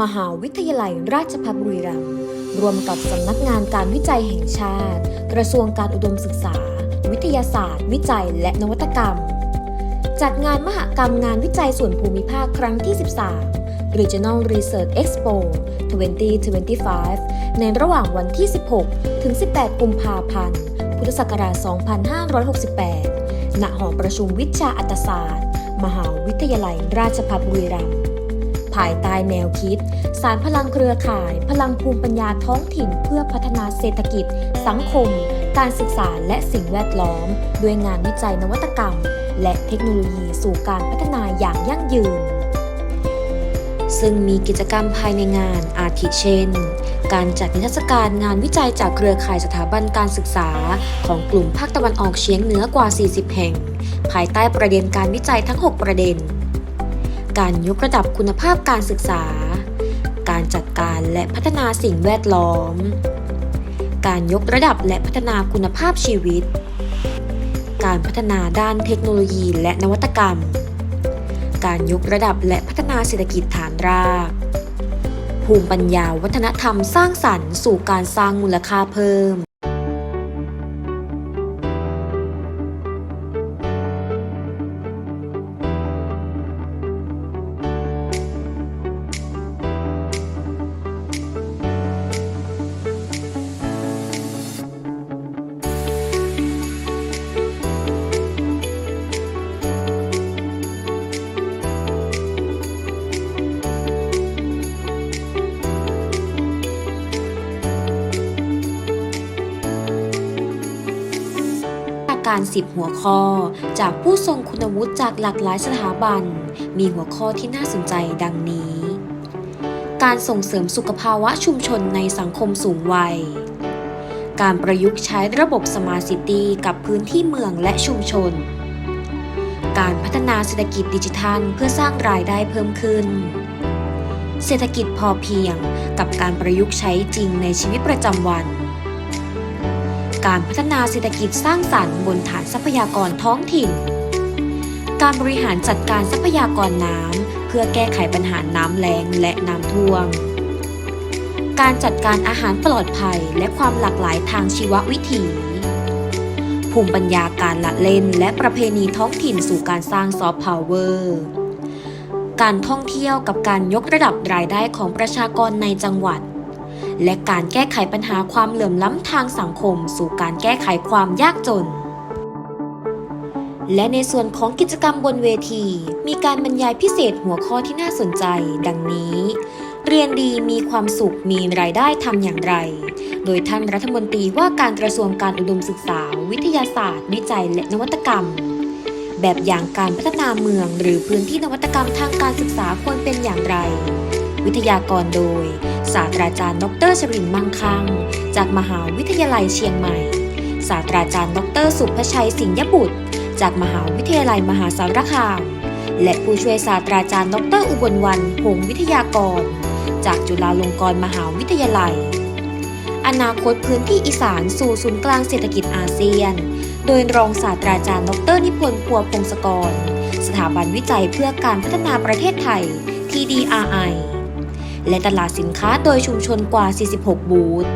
มหาวิทยาลัยราชภัฏบุรีรัมย์รวมกับสำนักงานการวิจัยแห่งชาติ กระทรวงการอุดมศึกษา วิทยาศาสตร์ วิจัย และนวัตกรรม จัดงานมหกรรมงานวิจัยส่วนภูมิภาคครั้งที่ 13 Regional Research Expo 2025 ในระหว่างวันที่ 16 ถึง 18 กุมภาพันธ์ พุทธศักราช 2568 ณ หอประชุมวิชาอัตศาสตร์ มหาวิทยาลัยราชภัฏบุรีรัมย์ ภายใต้แนวคิด สารพลังเครือข่าย พลังภูมิปัญญาท้องถิ่นเพื่อพัฒนาเศรษฐกิจ สังคม การศึกษาและสิ่งแวดล้อม ด้วยงานวิจัยนวัตกรรม และเทคโนโลยีสู่การพัฒนาอย่างยั่งยืน ซึ่งมีกิจกรรมภายในงานอาทิเช่น การจัดนิทรรศการงานวิจัยจากเครือข่ายสถาบันการศึกษา ของกลุ่มภาคตะวันออกเฉียงเหนือกว่า 40 แห่ง ภายใต้ประเด็นการวิจัยทั้ง 6 ประเด็น การยกระดับคุณภาพการศึกษา การจัดการและพัฒนาสิ่งแวดล้อม การยกระดับและพัฒนาคุณภาพชีวิต การพัฒนาด้านเทคโนโลยีและนวัตกรรม การยกระดับและพัฒนาเศรษฐกิจฐานราก ภูมิปัญญาวัฒนธรรมสร้างสรรค์สู่การสร้างมูลค่าเพิ่ม การ 10 หัวข้อ จากผู้ทรงคุณวุฒิจากหลากหลายสถาบัน มีหัวข้อที่น่าสนใจดังนี้ การส่งเสริมสุขภาวะชุมชนในสังคมสูงวัย การประยุกต์ใช้ระบบสมาร์ทซิตี้กับพื้นที่เมืองและชุมชน การพัฒนาเศรษฐกิจดิจิทัลเพื่อสร้างรายได้เพิ่มขึ้น เศรษฐกิจพอเพียงกับการประยุกต์ใช้จริงในชีวิตประจำวัน การพัฒนาเศรษฐกิจสร้างสรรค์บนฐานทรัพยากรท้องถิ่น การบริหารจัดการทรัพยากรน้ำเพื่อแก้ไขปัญหาน้ำแล้งและน้ำท่วม การจัดการอาหารปลอดภัยและความหลากหลายทางชีววิถี ภูมิปัญญาการละเล่นและประเพณีท้องถิ่นสู่การสร้างซอฟต์พาวเวอร์การท่องเที่ยวกับการยกระดับรายได้ของประชากรในจังหวัด และการแก้ไขปัญหาความเหลื่อมล้ำทางสังคม สู่การแก้ไขความยากจน และในส่วนของกิจกรรมบนเวที มีการบรรยายพิเศษหัวข้อที่น่าสนใจ ดังนี้ เรียนดีมีความสุขมีรายได้ทำอย่างไร โดยท่านรัฐมนตรีว่าการกระทรวงการอุดมศึกษา วิทยาศาสตร์ วิจัยและนวัตกรรมแบบอย่างการพัฒนาเมืองหรือพื้นที่นวัตกรรมทางการศึกษาควรเป็นอย่างไร วิทยากรโดย ศาสตราจารย์ ดรชรินมั่งคั่ง จากมหาวิทยาลัยเชียงใหม่ ศาสตราจารย์ ดรสุภชัยสิงห์ยบุตร จากมหาวิทยาลัยมหาสารคาม และผู้ช่วยศาสตราจารย์ ดรอุบลวรรณพงศ์วิทยากร จากจุฬาลงกรณ์มหาวิทยาลัย อนาคตพื้นที่อีสานสู่ศูนย์กลางเศรษฐกิจอาเซียน โดยรองศาสตราจารย์ ดรนิพนธ์พัวพงศกร สถาบันวิจัยเพื่อการพัฒนาประเทศไทย TDRI และตลาดสินค้าโดยชุมชนกว่า 46 บูธ